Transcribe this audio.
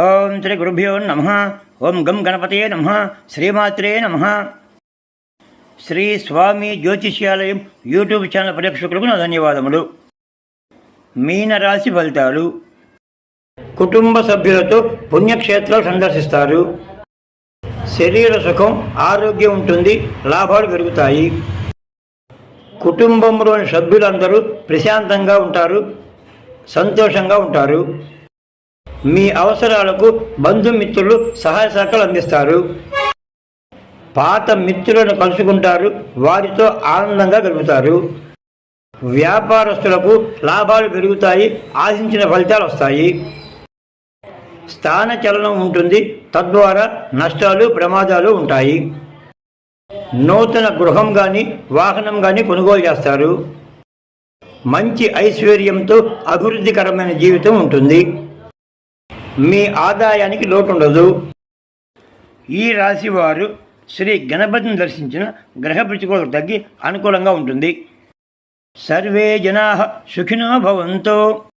ఓం శ్రీ గురుభ్యో నమ. ఓం గం గణపతే నమ. శ్రీమాత్రే నమ. శ్రీ స్వామి జ్యోతిష్యాలయం యూట్యూబ్ ఛానల్ ప్రేక్షకులకు నా ధన్యవాదములు. మీనరాశి ఫలితాలు. కుటుంబ సభ్యులతో పుణ్యక్షేత్రాలు సందర్శిస్తారు. శరీర సుఖం ఆరోగ్యం ఉంటుంది లాభాలు పెరుగుతాయి. కుటుంబంలోని సభ్యులందరూ ప్రశాంతంగా ఉంటారు సంతోషంగా ఉంటారు. మీ అవసరాలకు బంధుమిత్రులు సహాయ సహకారాలు అందిస్తారు. పాత మిత్రులను కలుసుకుంటారు. వారితో ఆనందంగా గడుపుతారు. వ్యాపారస్తులకు లాభాలు పెరుగుతాయి. ఆశించిన ఫలితాలు వస్తాయి. స్థాన చలనం ఉంటుంది. తద్వారా నష్టాలు ప్రమాదాలు ఉంటాయి. నూతన గృహం కానీ వాహనం కానీ కొనుగోలు చేస్తారు. మంచి ఐశ్వర్యంతో అభివృద్ధికరమైన జీవితం ఉంటుంది. మీ ఆదాయానికి లోటు ఉండదు ఈ రాశి వారు శ్రీ గణపతిని దర్శించిన గ్రహ ప్రతికూలత తగ్గి అనుకూలంగా ఉంటుంది. సర్వే జనా సుఖినో భవంతో.